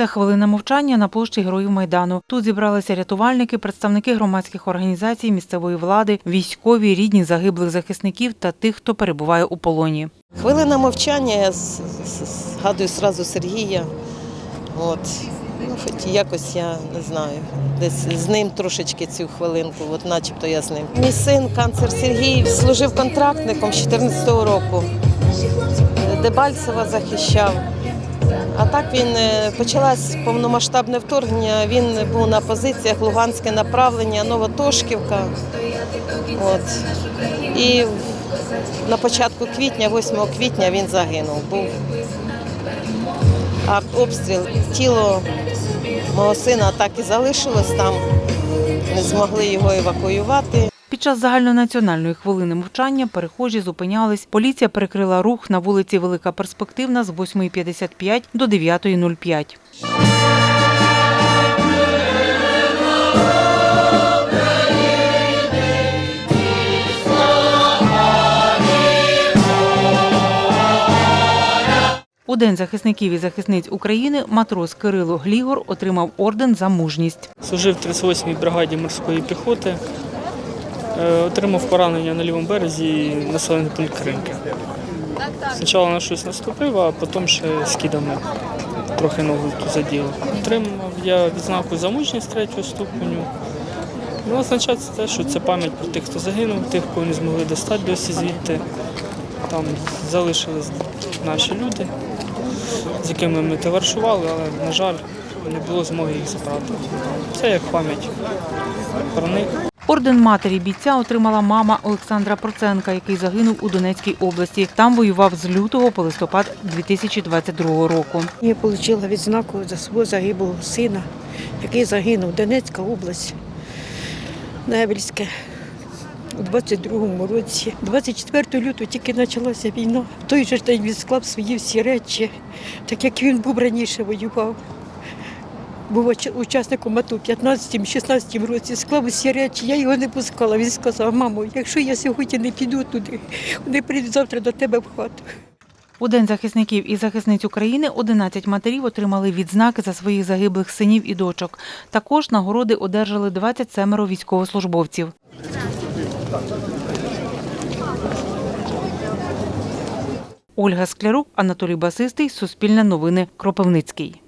Це хвилина мовчання на площі Героїв Майдану. Тут зібралися рятувальники, представники громадських організацій, місцевої влади, військові, рідні загиблих захисників та тих, хто перебуває у полоні. Хвилина мовчання, я згадую одразу Сергія. От. Ну, хоч якось я не знаю. Десь з ним трошечки цю хвилинку, от начебто я з ним. Мій син, канцер Сергій, служив контрактником з 14-го року. Дебальцева захищав. А так він е, почалось повномасштабне вторгнення. Він був на позиціях Луганське направлення, Новотошківка. От. І на початку квітня, 8 квітня, він загинув. Був артобстріл. Тіло мого сина так і залишилось там. Не змогли його евакуювати. Під час загальнонаціональної хвилини мовчання перехожі зупинялись. Поліція перекрила рух на вулиці Велика Перспективна з 8.55 до 9.05. У День захисників і захисниць України матрос Кирило Глігор отримав орден за мужність. Служив в 38-й бригаді морської піхоти. Е, Отримав поранення на лівому березі населений пункт Кринки. Спочатку на щось наступив, а потім ще скидами трохи ногу заділо. Отримав я відзнаку за мужність третього ступеню. Ну, означає те, що це пам'ять про тих, хто загинув, тих, кого не змогли достати досі звідти. Там залишились наші люди, з якими ми товаришували, але, на жаль, не було змоги їх забрати. Це як пам'ять про них. Орден матері бійця отримала мама Олександра Проценка, який загинув у Донецькій області. Там воював з лютого по листопад 2022 року. Я отримала відзнаку за свого загиблого сина, який загинув Донецька область, Невельське у 22-му році. 24 лютого тільки почалася війна. В той же день він склав свої всі речі, так як він був раніше воював. Був учасником АТО в 15-16 році, склав усі речі, я його не пускала. Він сказав, мамо, якщо я сьогодні не піду туди, вони прийдуть завтра до тебе в хату. У День захисників і захисниць України 11 матерів отримали відзнаки за своїх загиблих синів і дочок. Також нагороди одержали 27 військовослужбовців. Ольга Склярук, Анатолій Басистий, Суспільне новини, Кропивницький.